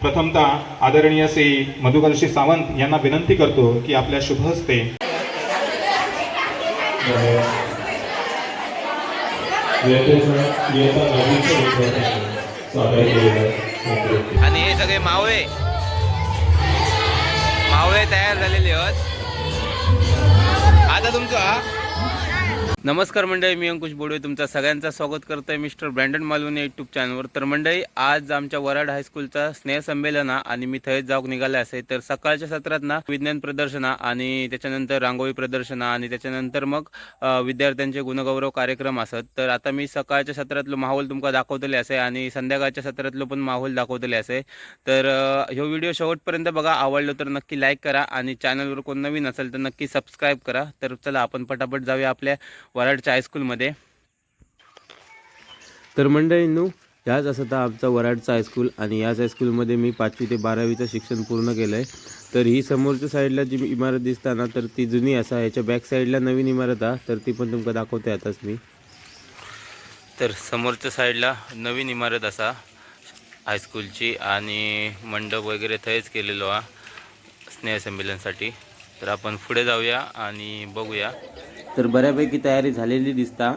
प्रथमतः आदरणीय श्री मधुकरशी सावंत यांना विनंती करतो की आपल्या शुभ हस्ते आणि हे सगळे मावळे. मावळे तयार झालेले आहेत. आता तुमचं हा? नमस्कार मंडळी मी अंकुश बोडवे तुमचा सगळ्यांचा स्वागत करतो आहे मिस्टर ब्रँडन मालवणी यूट्यूब चॅनलवर तर मंडळी आज आमच्या वराड हायस्कूलचा स्नेहसंमेलन आणि मी थंयच जाऊक निघाले असे. तर सकाळच्या सत्रात ना विज्ञान प्रदर्शना आणि त्याच्यानंतर रांगोळी प्रदर्शना आणि त्याच्यानंतर मग विद्यार्थ्यांचे गुणगौरव कार्यक्रम असत. तर आता मी सकाळच्या सत्रातलं माहोल तुमका दाखवतले असे आणि संध्याकाळच्या सत्रातलं पण माहोल दाखवतले असे. तर ह्यो व्हिडिओ शेवटपर्यंत बघा आवडलो तर नक्की लाईक करा आणि चॅनलवर कोण नवीन असेल तर नक्की सबस्क्राईब करा. तर चला आपण पटापट जाऊया आपल्या वराडच्या हायस्कूलमध्ये तर मंडळींनो ह्याच असं तर आमचा वराडचा हायस्कूल आणि याच हायस्कूलमध्ये मी पाचवी ते बारावीचं शिक्षण पूर्ण केलं आहे तर ही समोरच्या साईडला जी इमारत दिसता ना तर ती जुनी असा ह्याच्या बॅक साईडला नवीन इमारत आहे तर ती पण तुमका दाखवते आताच मी. तर समोरच्या साईडला नवीन इमारत असा हायस्कूलची आणि मंडप वगैरे थंयच केलेलो हा स्नेहसंमेलनसाठी तर आपण पुढे जाऊया आणि बघूया. तर बऱ्यापैकी तयारी झालेली दिसता.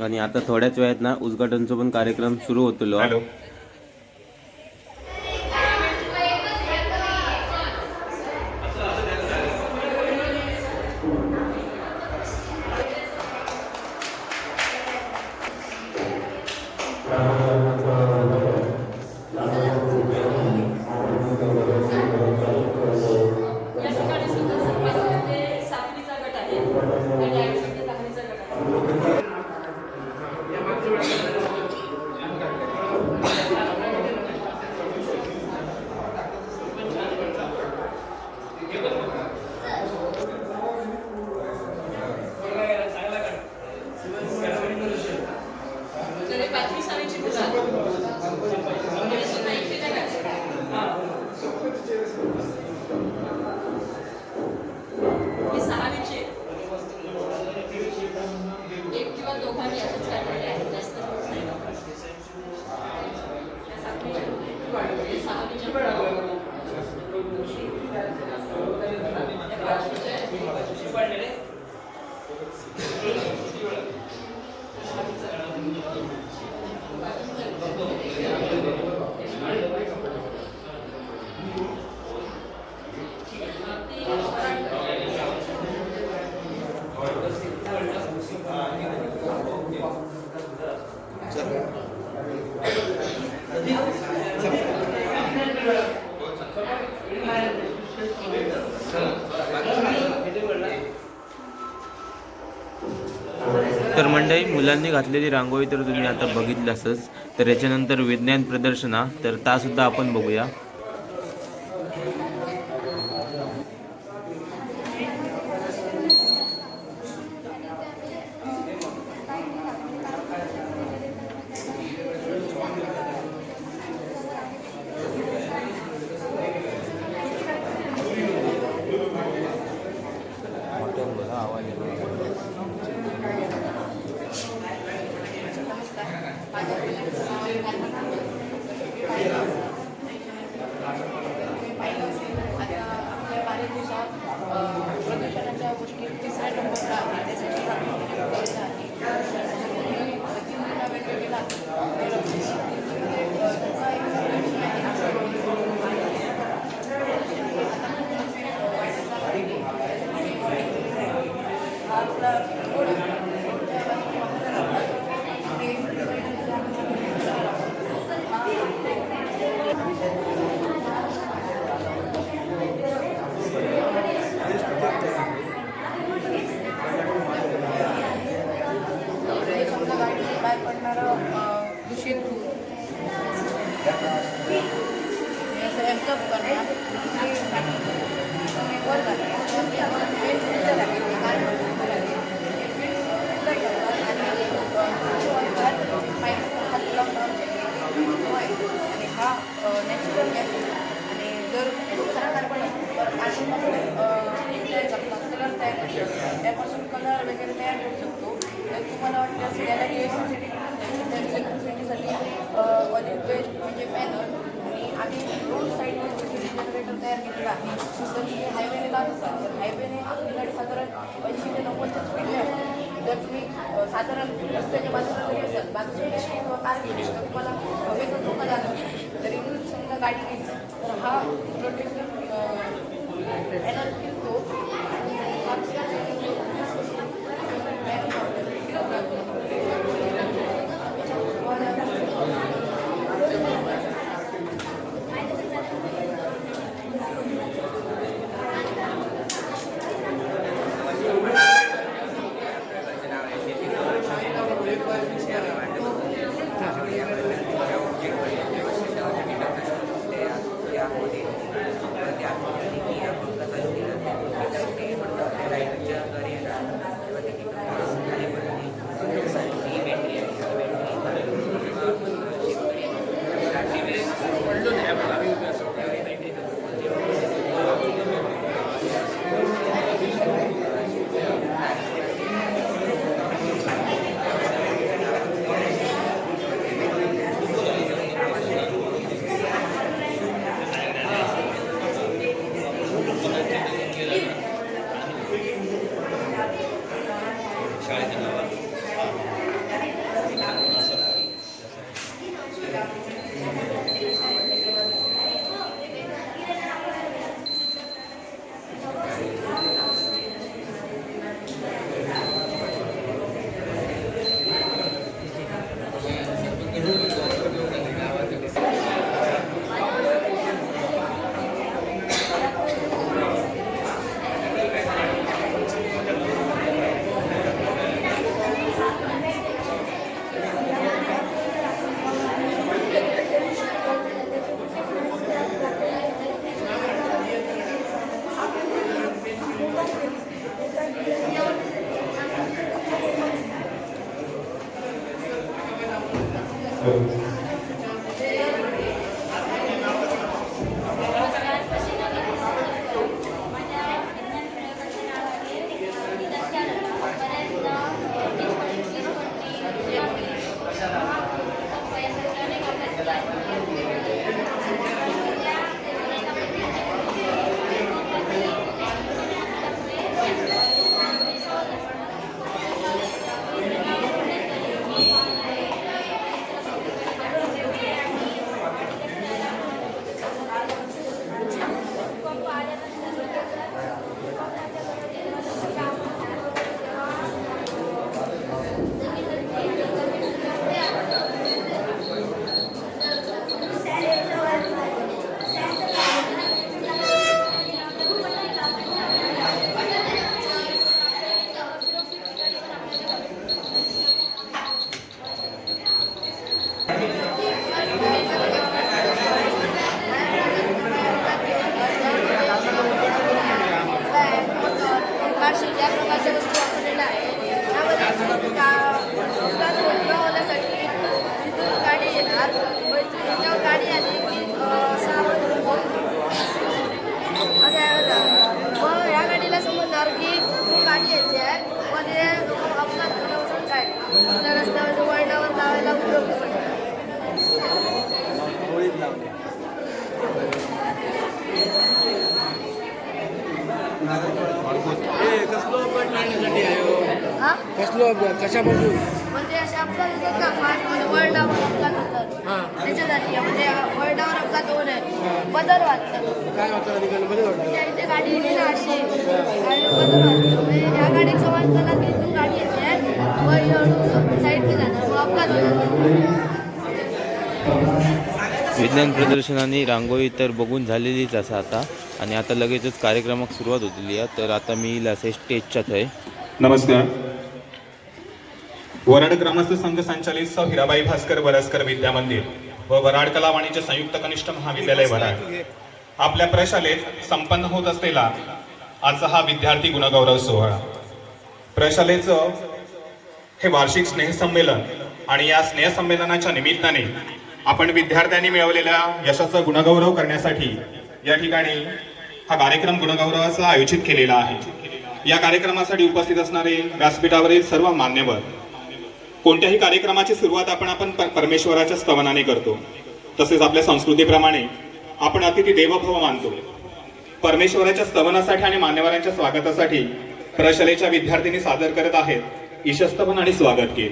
आणि आता थोड्याच वेळात ना उद्घाटनचा पण कार्यक्रम सुरू होतलो. मुलांनी घातलेली रांगोळी तर तुम्ही आता बघितलं असंच. तर याच्यानंतर विज्ञान प्रदर्शना तर ता सुद्धा आपण बघूया आता आपल्या भारत देशात अ, प्रदूषणाच्या गोष्टी तिसऱ्या नंबरला आहे त्यासाठी आपण केलेलं आहे त्याच्यामुळे तीन महिना वेगवेगळ्या असतात. आपला रोड रोडच्या समजा गाडी बाय पडणारं अ, दूषित धूर हे असं एमकअप करणार दुसरी टाकी तुम्ही वर घालणार. वरती आपण main filter आहे. कारण filter आहे. हे filter करतात आणि अ, वरती pipe हात लावून लावून होय. आणि हा नॅचरल गॅस आणि जर खरा कार्बन तर आतून तयार करतात कलर तयार करतात त्यापासून कलर वगैरे तयार करू शकतो तर तुम्हाला वाटलं सिड्याला इलेक्ट्रिसिटी तर इलेक्ट्रिसिटीसाठी ऑलिव्ह पेस्ट म्हणजे पॅनल आणि आम्ही रोड साईडमध्ये जनरेटर तयार केलेला आहे तर तुम्ही हायवेने जात असाल तर हायवेने आपली गाडी साधारण ऐंशी ते नव्वदच्या स्पीडने आहे. जर तुम्ही साधारण रस्त्याच्या बाजूला जरी असाल बाजूला किंवा कार गेली तर तुम्हाला हवेचा धोका झाला तरी समजा गाडी गेली तर हा प्रोटेक्शन एनर्जी guy Amén. हा? कसलो कशापासून? म्हणजे असे अपघात होतात का? फास्ट वर्ल्डावर अपघात होतात. त्याच्यासाठी म्हणजे अपघात होऊ नये बदल वाटतं काय वाटतं ठिकाणी बरं वाटतं? म्हणजे इथे गाडी येते ना अशी आणि बदल वाटतं. म्हणजे ह्या गाडीत समज चला की इथून गाडी येते. व साईडने जाणार. मग अपघात होतात विज्ञान प्रदर्शनाने रांगोळी तर बघून झालेलीच असा आता. आणि आता लगेचच कार्यक्रमाक सुरुवात होतली आहे. तर आता मी इला असे स्टेजच्या थंय नमस्कार. वराड ग्रामस्थ संघ संचालित सौ हिराबाई भास्कर वरस्कर विद्या मंदिर व वराड कला वाणिज्य संयुक्त कनिष्ठ महाविद्यालय वराड. आपल्या प्रशालेत संपन्न होत असलेला आजचा हा विद्यार्थी गुणगौरव सोहळा. प्रशालेचं हे वार्षिक स्नेहसंमेलन आणि या स्नेहसंमेलनाच्या निमित्ताने आपण विद्यार्थ्यांनी मिळवलेल्या यशाचा गुणगौरव करण्यासाठी या ठिकाणी हा कार्यक्रम गुणगौरवाचा आयोजित केलेला आहे. या कार्यक्रमासाठी उपस्थित असणारे व्यासपीठावरील सर्व मान्यवर कोणत्याही कार्यक्रमाची सुरुवात आपण आपण परमेश्वराच्या स्तवनाने करतो. तसेच आपल्या संस्कृतीप्रमाणे आपण अतिथी देवभव मानतो. परमेश्वराच्या स्तवनासाठी आणि मान्यवरांच्या स्वागतासाठी प्रशालेच्या विद्यार्थिनी सादर करत आहेत. इशस्तवन आणि स्वागत गीत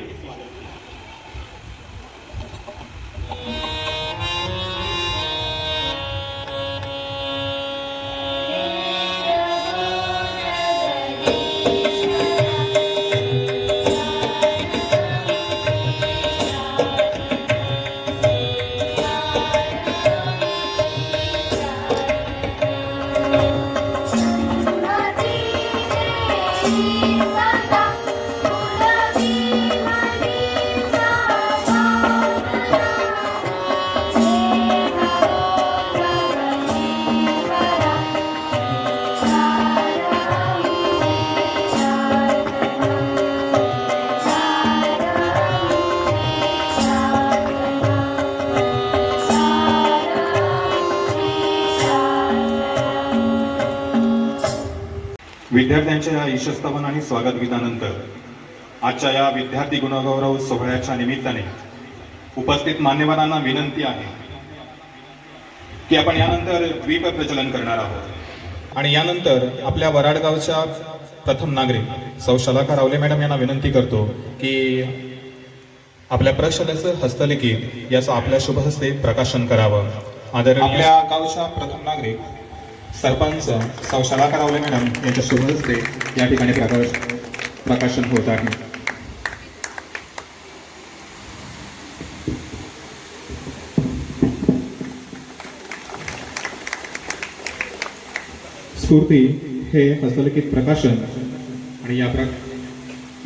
विद्यार्थ्यांच्या या ईशस्तवन आणि स्वागत गीतानंतर आजच्या या विद्यार्थी गुणगौरव सोहळ्याच्या निमित्ताने उपस्थित मान्यवरांना विनंती आहे की आपण यानंतर द्वीप प्रचलन करणार आहोत. आणि यानंतर आपल्या वराडगावच्या प्रथम नागरिक सौ शलाका रावले मॅडम यांना विनंती करतो की आपल्या प्रशालेचं हस्तलिखित याचं आपल्या शुभहस्ते प्रकाशन करावं. आदर आपल्या गावच्या प्रथम नागरिक सरपंच सौ शलाका रावले मॅडम यांच्या शुभ हस्ते या ठिकाणी प्रकाश प्रकाशन होत आहे. स्फूर्ती हे हस्तलिखित प्रकाशन आणि या प्र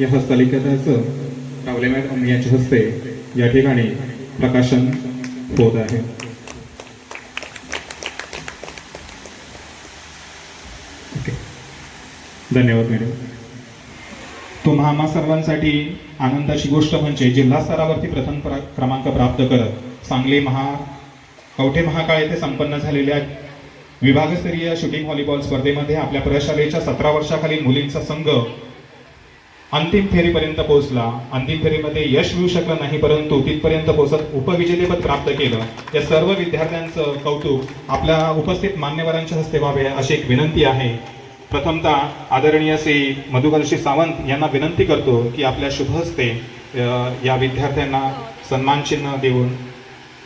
या हस्तलिखिताचं रावले मॅडम यांच्या हस्ते या ठिकाणी प्रकाशन होत आहे. धन्यवाद मॅडम तुम्हा आम्हा सर्वांसाठी आनंदाची गोष्ट म्हणजे जिल्हा स्तरावरती प्रथम प्र- क्रमांक प्राप्त करत सांगली महा कवठे महाकाळ येथे संपन्न झालेल्या विभागस्तरीय शूटिंग व्हॉलीबॉल स्पर्धेमध्ये आपल्या प्रशालेच्या सतरा वर्षाखालील मुलींचा संघ अंतिम फेरीपर्यंत पोहोचला. अंतिम फेरीमध्ये यश मिळू शकलं नाही परंतु तिथपर्यंत पोहोचत उपविजेतेपद प्राप्त केलं. या सर्व विद्यार्थ्यांचं कौतुक आपल्या उपस्थित मान्यवरांच्या हस्ते व्हावे अशी एक विनंती आहे. प्रथमतः आदरणीय श्री मधुकरशी सावंत यांना विनंती करतो की आपल्या शुभ हस्ते या विद्यार्थ्यांना सन्मान चिन्ह देऊन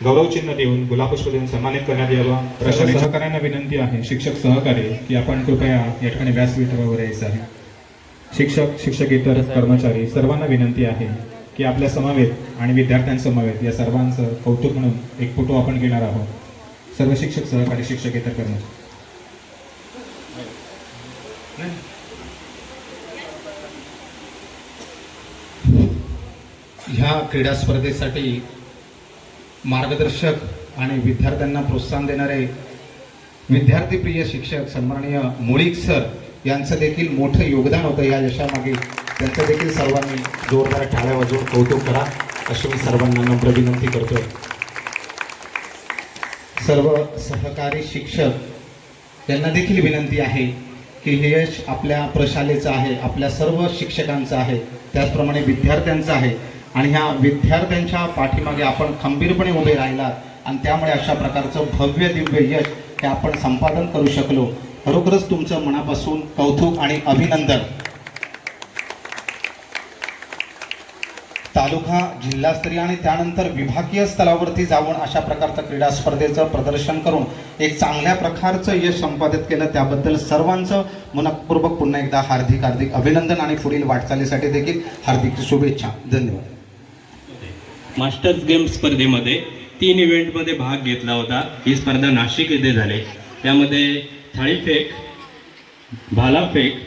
गौरव चिन्ह देऊन गुलाबपुष्प देऊन सन्मानित करण्यात यावं. प्रशालेच्या सहकार्यांना विनंती आहे. शिक्षक सहकारी की आपण कृपया या ठिकाणी व्यासपीठावर यायचं आहे. शिक्षक शिक्षकेतर कर्मचारी सर्वांना विनंती आहे की आपल्या समवेत आणि विद्यार्थ्यांसमवेत या सर्वांचं कौतुक म्हणून एक फोटो आपण घेणार आहोत. सर्व शिक्षक सहकारी शिक्षकेतर कर्मचारी. ह्या क्रीडा स्पर्धेसाठी मार्गदर्शक आणि विद्यार्थ्यांना प्रोत्साहन देणारे विद्यार्थीप्रिय शिक्षक सन्माननीय मुळीक सर यांचं देखील मोठं योगदान होतं या यशामागे. त्यांचं देखील सर्वांनी जोरदार टाळ्या वाजवून कौतुक करा. अशी मी सर्वांना नम्र विनंती करतोय. सर्व सहकारी शिक्षक यांना देखील विनंती आहे की हे यश आपल्या प्रशालेचं आहे आपल्या सर्व शिक्षकांचं आहे त्याचप्रमाणे विद्यार्थ्यांचं आहे. आणि ह्या विद्यार्थ्यांच्या पाठीमागे आपण खंबीरपणे उभे राहिलात आणि त्यामुळे अशा प्रकारचं भव्य दिव्य यश हे आपण संपादन करू शकलो. खरोखरच तुमचं मनापासून कौतुक आणि अभिनंदन. तालुका जिल्हास्तरीय आणि त्यानंतर विभागीय स्तरावरती जाऊन अशा प्रकारचं क्रीडा स्पर्धेचं प्रदर्शन करून एक चांगल्या प्रकारचं यश संपादित केलं. त्याबद्दल सर्वांचं मनपूर्वक पुन्हा एकदा हार्दिक हार्दिक अभिनंदन आणि पुढील वाटचालीसाठी देखील हार्दिक शुभेच्छा. धन्यवाद. मास्टर्स गेम स्पर्धेमध्ये तीन इव्हेंटमध्ये भाग घेतला होता. ही स्पर्धा नाशिक येथे झाली. त्यामध्ये थाळीफेक भालाफेक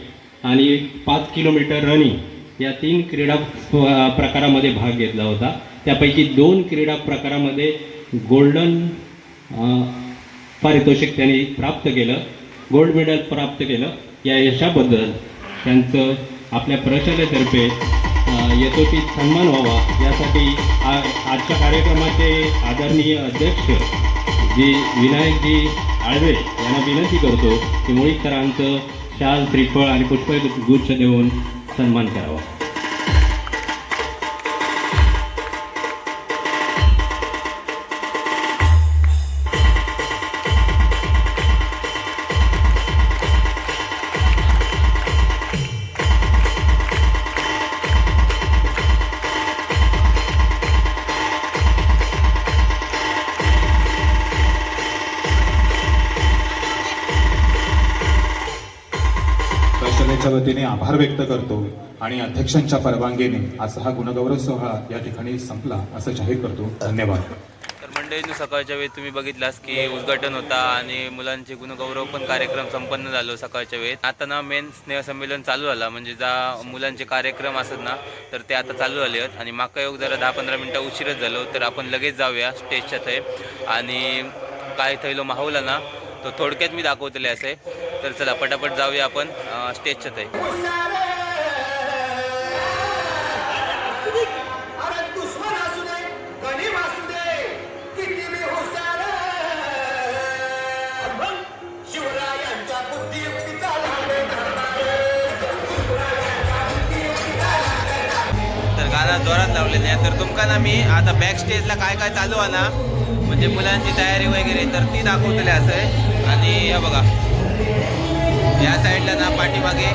आणि पाच किलोमीटर रनिंग या तीन क्रीडा प्रकारामध्ये भाग घेतला होता. त्यापैकी दोन क्रीडा प्रकारामध्ये गोल्डन पारितोषिक त्यांनी प्राप्त केलं. गोल्ड मेडल प्राप्त केलं. या यशाबद्दल त्यांचं आपल्या प्रशालेतर्फे अं, यथोचित सन्मान व्हावा. यासाठी आ- आजच्या कार्यक्रमाचे आदरणीय अध्यक्ष जी विनायकजी आळवे यांना विनंती करतो की मुळीकरांचं शाल त्रिफळ आणि पुष्पगुच्छ देऊन सन्मान करावा वतीने आभार व्यक्त करतो आणि अध्यक्षांच्या परवानगीने आज हा गुणगौरव सोहळा या ठिकाणी संपला असं जाहीर करतो. धन्यवाद. तर मंडळींनो सकाळच्या वेळी तुम्ही बघितलास की उद्घाटन होता आणि मुलांचे गुणगौरव पण कार्यक्रम संपन्न झालो सकाळच्या वेळेत आता ना मेन स्नेहसंमेलन चालू झाला. म्हणजे जा मुलांचे कार्यक्रम असत ना तर ते आता चालू झाले आहेत. आणि माका योग जरा दहा पंधरा मिनटं उशीरच झालो तर आपण लगेच जाऊया स्टेजच्या थंय. आणि काय थैलो माहोला ना तो थोडक्यात मी दाखवतले असे. तर चला पटापट जाऊया आपण. स्टेजच्या ते तर गाणं जोरात लावले आहे तर तुमका ना मी आता बॅक स्टेजला काय काय चालू आहे ना म्हणजे मुलांची तयारी वगैरे तर ती दाखवतली असं आहे. आणि बघा. या साईडला ना पाठीमागे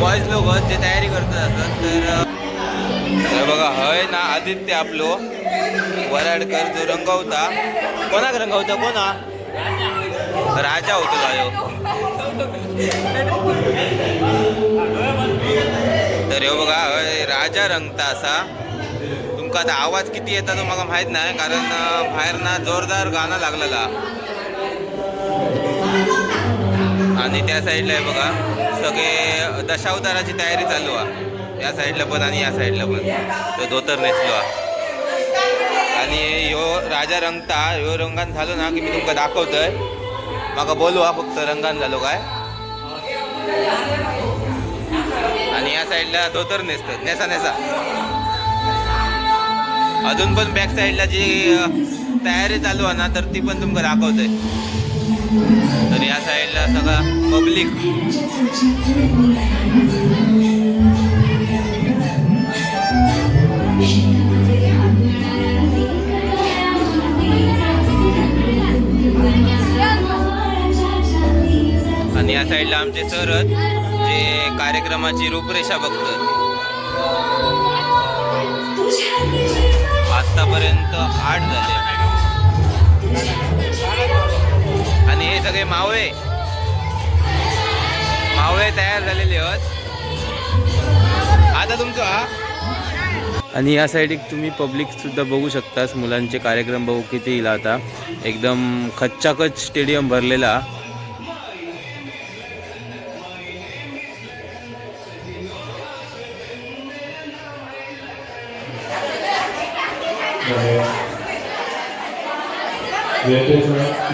बॉयज लोक जे तयारी करतात असतात तर हे बघा हय ना आदित्य आपलो. वराडकर जो रंगवता. कोणाक रंगवता? कोणा? राजा होतो गायो तर ह्यो बघा हय राजा रंगता असा. तुमका आता आवाज किती येता तो मला माहीत नाही कारण बाहेर ना जोरदार गाणं लागलेला. आणि त्या साईडला आहे बघा सगळे दशावताराची तयारी चालू आहे. या साईडला पण आणि या साईडला पण. तो धोतर नेसलो हा. आणि ह्यो राजा रंगता ह्यो रंगान झालो ना की मी तुमका दाखवतोय. म्हाका हा फक्त रंगान झालो काय? आणि या साईडला धोतर नेसतात नेसा नेसा. अजून पण बॅक साईडला जी तयारी चालू आहे ना तर ती पण तुमका दाखवतोय. तर साईडला सगळा पब्लिक. आणि या साईडला आमचे सरच जे कार्यक्रमाची रूपरेषा बघतात आतापर्यंत आठ झाले. सगळे मावळे. मावळे तयार झालेले आहेत. आता तुमचं हा? आणि या साईड तुम्ही पब्लिक सुद्धा बघू शकतास मुलांचे कार्यक्रम बघू किती येईल आता. एकदम खच्चाखच स्टेडियम भरलेला.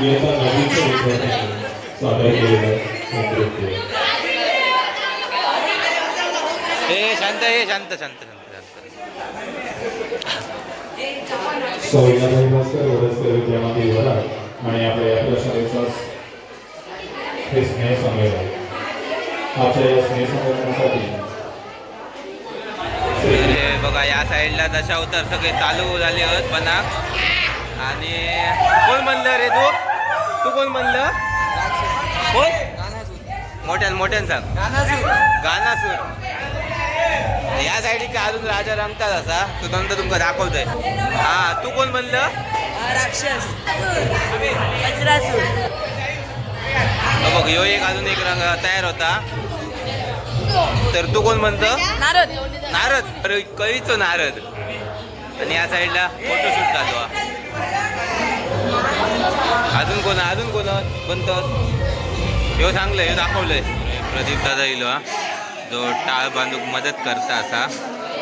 इयत्ता विद्यार्थ्यांनी सादर नृत्य हे शांत हे शांत शांत शांत. भास्कर आणि आपल्या हे म्हणजे आजच्या या बघा या साईडला दशावतार सगळे चालू झाले आहेत बनाक आणि कोण म्हणलं रे तू? तू कोण म्हणलं? कोण? मोठ्यान मोठ्यान सांग. गानासूर या साईड का अजून राजा रंगतात असा? तो नंतर तुमका दाखवतोय. हा तू कोण म्हणलं? राक्षस. हो बघ ह्यो एक अजून एक रंग तयार होता. तर तू कोण म्हणतो? नारद. नारद. अरे कळीचो नारद. आणि या साईडला फोटोशूट चालू आहे. अजून कोण अजून कोण कोणतं? ह्यो सांगलं ह्यो दाखवलंय. प्रदीप दादा येईल हा. जो टाळ बांधूक मदत करता असा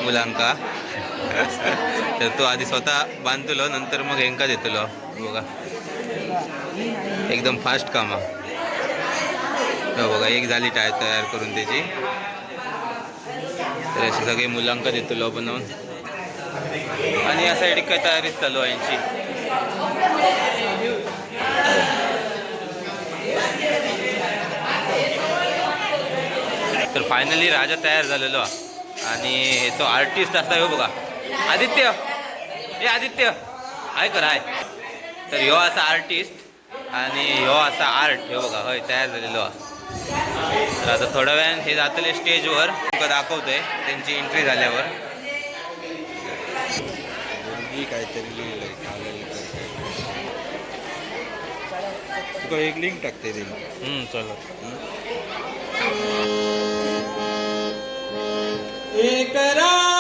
मुलांका. तर तो आधी स्वतः बांधतलो नंतर मग हेंका देतलो. बघा. एकदम फास्ट काम हो. बघा एक झाली टाळ तयार करून त्याची. तर असे सगळे मुलांका देतलो बनवून आणि या साईड काय तयारीच चालू आहे यांची? हो. तर फायनली राजा तयार झालेलो. हा. आणि तो आर्टिस्ट असता हो बघा. आदित्य. हे आदित्य. आहे कर आहे तर ह्यो असा आर्टिस्ट आणि ह्यो असा आर्ट हे बघा हय तयार झालेलो. हा. तर आता थोड्या वेळाने हे जातले स्टेजवर तुका दाखवतोय. त्यांची एंट्री झाल्यावर. तुका एक लिंक टाकते ते चला। एक रा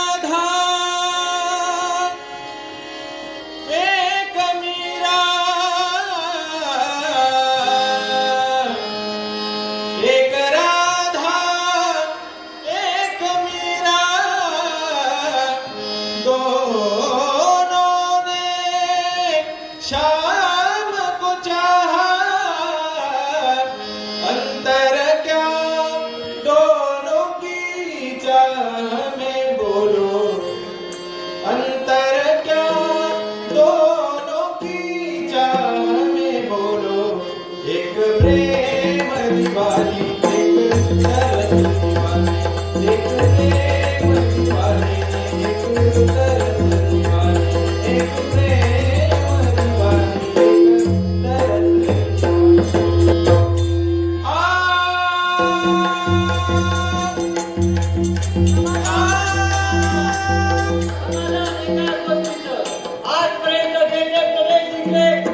Hey!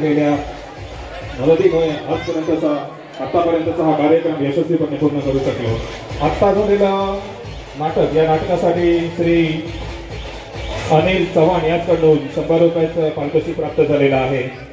वेगळ्या मदतीमुळे आजपर्यंतचा आत्तापर्यंतचा हा कार्यक्रम यशस्वीपणे पूर्ण करू शकलो. आत्ता झालेलं नाटक या नाटकासाठी श्री अनिल चव्हाण याचकडून शंभर रुपयाचं पारितोषिक प्राप्त झालेलं आहे.